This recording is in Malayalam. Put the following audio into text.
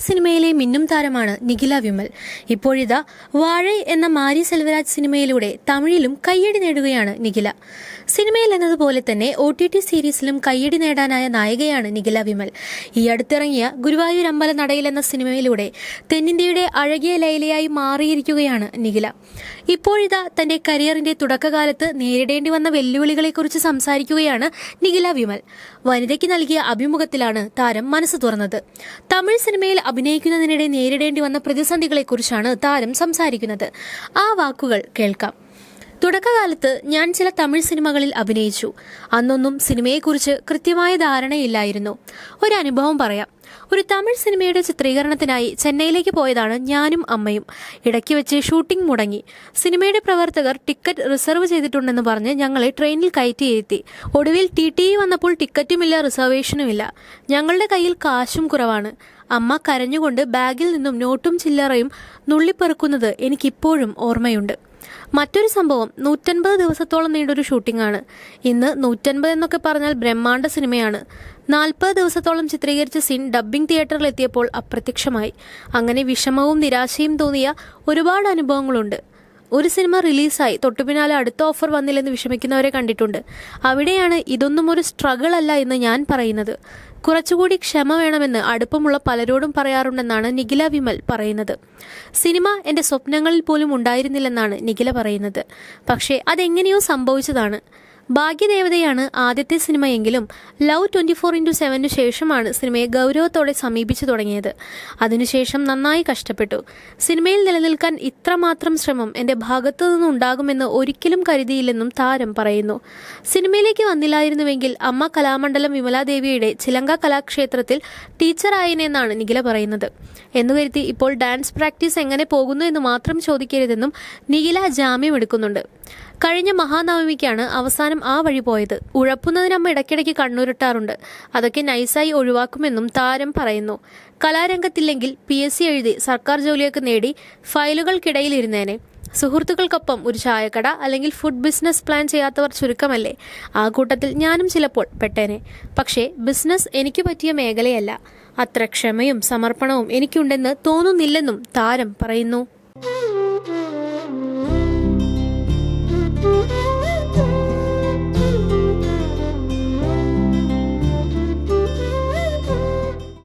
സിനിമയിലെ മിന്നും താരമാണ് നിഖില വിമൽ. ഇപ്പോഴിതാ വാഴ എന്ന മാരി സെൽവരാജ് സിനിമയിലൂടെ തമിഴിലും കയ്യടി നേടുകയാണ് നിഖില. സിനിമയിൽ എന്നതുപോലെ തന്നെ ഒ ടി ടി സീരീസിലും കയ്യടി നേടാനായ നായികയാണ് നിഖില വിമൽ. ഈ അടുത്തിറങ്ങിയ ഗുരുവായൂർ അമ്പല നടയിൽ എന്ന സിനിമയിലൂടെ തെന്നിന്ത്യയുടെ അഴകിയ ലൈലയായി മാറിയിരിക്കുകയാണ് നിഖില. ഇപ്പോഴിതാ തന്റെ കരിയറിന്റെ തുടക്കകാലത്ത് നേരിടേണ്ടി വന്ന വെല്ലുവിളികളെക്കുറിച്ച് സംസാരിക്കുകയാണ് നിഖില വിമൽ. വനിതയ്ക്ക് നൽകിയ അഭിമുഖത്തിലാണ് താരം മനസ്സ് തുറന്നത്. തമിഴ് സിനിമയിൽ അഭിനയിക്കുന്നതിനിടെ നേരിടേണ്ടി വന്ന പ്രതിസന്ധികളെക്കുറിച്ചാണ് താരം സംസാരിക്കുന്നത്. ആ വാക്കുകൾ കേൾക്കാം. തുടക്കകാലത്ത് ഞാൻ ചില തമിഴ് സിനിമകളിൽ അഭിനയിച്ചു. അന്നൊന്നും സിനിമയെക്കുറിച്ച് കൃത്യമായ ധാരണയില്ലായിരുന്നു. ഒരു അനുഭവം പറയാം. ഒരു തമിഴ് സിനിമയുടെ ചിത്രീകരണത്തിനായി ചെന്നൈയിലേക്ക് പോയതാണ് ഞാനും അമ്മയും. ഇടയ്ക്ക് വെച്ച് ഷൂട്ടിംഗ് മുടങ്ങി. സിനിമയുടെ പ്രവർത്തകർ ടിക്കറ്റ് റിസർവ് ചെയ്തിട്ടുണ്ടെന്ന് പറഞ്ഞ് ഞങ്ങളെ ട്രെയിനിൽ കയറ്റിയിരുത്തി. ഒടുവിൽ ടി ടി വന്നപ്പോൾ ടിക്കറ്റുമില്ല റിസർവേഷനുമില്ല. ഞങ്ങളുടെ കയ്യിൽ കാശും കുറവാണ്. അമ്മ കരഞ്ഞുകൊണ്ട് ബാഗിൽ നിന്നും നോട്ടും ചില്ലറയും നുള്ളിപ്പെറുക്കുന്നത് എനിക്കിപ്പോഴും ഓർമ്മയുണ്ട്. മറ്റൊരു സംഭവം നൂറ്റൻപത് ദിവസത്തോളം നീണ്ടൊരു ഷൂട്ടിംഗാണ് ഇന്ന് നൂറ്റൻപത് എന്നൊക്കെ പറഞ്ഞാൽ ബ്രഹ്മാണ്ഡ സിനിമയാണ്. നാൽപ്പത് ദിവസത്തോളം ചിത്രീകരിച്ച സീൻ ഡബ്ബിംഗ് തിയേറ്ററിൽ എത്തിയപ്പോൾ അപ്രത്യക്ഷമായി. അങ്ങനെ വിഷമവും നിരാശയും തോന്നിയ ഒരുപാട് അനുഭവങ്ങളുണ്ട്. ഒരു സിനിമ റിലീസായി തൊട്ടു പിന്നാലെ അടുത്ത ഓഫർ വന്നില്ലെന്ന് വിഷമിക്കുന്നവരെ കണ്ടിട്ടുണ്ട്. അവിടെയാണ് ഇതൊന്നും ഒരു സ്ട്രഗിൾ അല്ല എന്ന് ഞാൻ പറയുന്നത്. കുറച്ചുകൂടി ക്ഷമ വേണമെന്ന് അടുപ്പമുള്ള പലരോടും പറയാറുണ്ടെന്നാണ് നിഖില വിമൽ പറയുന്നത്. സിനിമ എന്റെ സ്വപ്നങ്ങളിൽ പോലും ഉണ്ടായിരുന്നില്ലെന്നാണ് നിഖില പറയുന്നത്. പക്ഷേ അതെങ്ങനെയോ സംഭവിച്ചതാണ്. ഭാഗ്യദേവതയാണ് ആദ്യത്തെ സിനിമയെങ്കിലും ലവ് ട്വന്റി ഫോർ ഇന്റു സെവനു ശേഷമാണ് സിനിമയെ ഗൗരവത്തോടെ സമീപിച്ചു തുടങ്ങിയത്. അതിനുശേഷം നന്നായി കഷ്ടപ്പെട്ടു. സിനിമയിൽ നിലനിൽക്കാൻ ഇത്രമാത്രം ശ്രമം എന്റെ ഭാഗത്തു നിന്നുണ്ടാകുമെന്ന് ഒരിക്കലും കരുതിയില്ലെന്നും താരം പറയുന്നു. സിനിമയിലേക്ക് വന്നില്ലായിരുന്നുവെങ്കിൽ അമ്മ കലാമണ്ഡലം വിമലാദേവിയുടെ ചിലങ്ക കലാക്ഷേത്രത്തിൽ ടീച്ചറായനെന്നാണ് നിഖില പറയുന്നത്. എന്നുകരുതി ഇപ്പോൾ ഡാൻസ് പ്രാക്ടീസ് എങ്ങനെ പോകുന്നു എന്ന് മാത്രം ചോദിക്കരുതെന്നും നിഖില ജാമ്യം എടുക്കുന്നുണ്ട് കഴിഞ്ഞ മഹാനവമിക്കാണ് അവസാനം ആ വഴി പോയത്. ഉഴപ്പുന്നതിനമ്മ ഇടയ്ക്കിടയ്ക്ക് കണ്ണുരുട്ടാറുണ്ട്. അതൊക്കെ നൈസായി ഒഴിവാക്കുമെന്നും താരം പറയുന്നു. കലാരംഗത്തില്ലെങ്കിൽ പി. എസ്. സി. എഴുതി സർക്കാർ ജോലിയൊക്കെ നേടി ഫയലുകൾക്കിടയിലിരുന്നേനെ. സുഹൃത്തുക്കൾക്കൊപ്പം ഒരു ചായക്കട അല്ലെങ്കിൽ ഫുഡ് ബിസിനസ് പ്ലാൻ ചെയ്യാത്തവർ ചുരുക്കമല്ലേ? ആ കൂട്ടത്തിൽ ഞാനും ചിലപ്പോൾ പെട്ടേനെ. പക്ഷേ ബിസിനസ് എനിക്ക് പറ്റിയ മേഖലയല്ല. അത്ര ക്ഷമയും സമർപ്പണവും എനിക്കുണ്ടെന്ന് തോന്നുന്നില്ലെന്നും താരം പറയുന്നു.